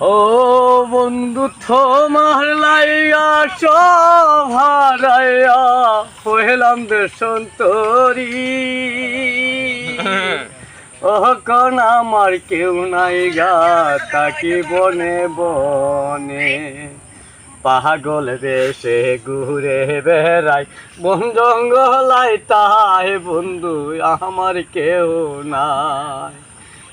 ও বন্ধু তোমার লাইয়া সভারাইয়া হইলাম দেশন্তরী ও কন আমার কেউ নাই গা তাকি বনে বনে? পাগল বেশে ঘুরে বেড়াই বন জঙ্গলাই তাই বন্ধু আমার কেউ নাই।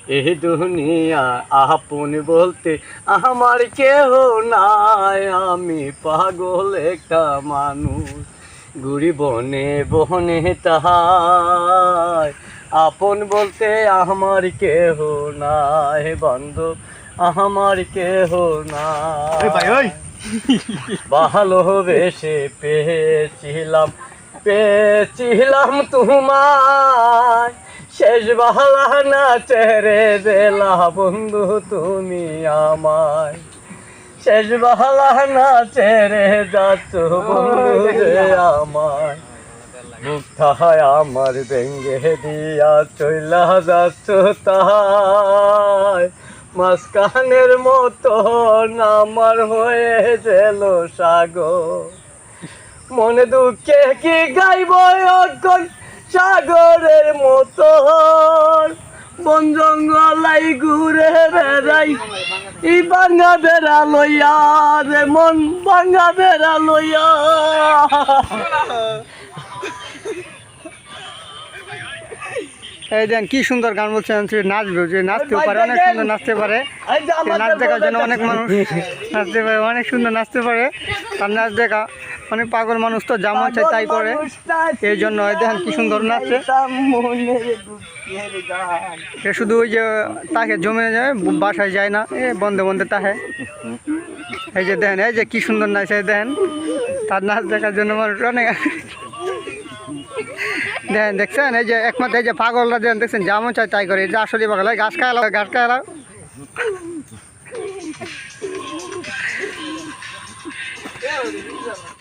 এই দুনিয়া আপন বলতে আমার কেউ নাই। আমি পাগল একটা মানুষ ঘুরি বনে বনে তাহাই। আপন বলতে আমার কেহ নাই বান্ধব আমার কেহ নাই। ভাই ওই। ভালোবেসে পেয়েছিলাম পেয়েছিলাম তোমায়। শেষ বালা না চেরে দেলা বন্ধু তুমি আমায়। শেষ বালা না চেরে যাচ্ছ বন্ধু রে আমায়। মুক্তায় আমার ব্যঙ্গে দিয়া চইলা যাচ্ছ তাই। মাঝখানের মতো আমার হয়ে গেল সাগর। মনে দুঃখে কি গাইব অক্ষণ সাগরের মতো। বন জঙ্গলাই ঘুরে বেড়াই। ই বাঙ্গা বেড়া লইয়া রে মন বাঙ্গা বেড়া লইয়া এই দেন কি সুন্দর গান বলছেন নাচবে যে নাচতেও পারে অনেক সুন্দর নাচতে পারে। নাচ দেখার জন্য অনেক মানুষ নাচতে পারে অনেক সুন্দর নাচতে পারে। তার নাচ দেখা। অনেক পাগল মানুষ তো যেমন চাই তাই করে এই জন্য দেখেন কি সুন্দর নাচছে। সে শুধু ওই যে তাকে জমে যায় বাসায় যায় না এ বন্ধে বন্ধে তাহে। এই যে দেখেন এই যে কি সুন্দর নাচে দেখেন। তার নাচ দেখার জন্য মানুষ অনেক দেখেন দেখছেন? এই যে একমাত্র এই যে পাগলরা দেখেন দেখছেন? যেমন চাই তাই করে। এই যে আসলে পাগল গাছ খাওয়া গাছ খাওয়া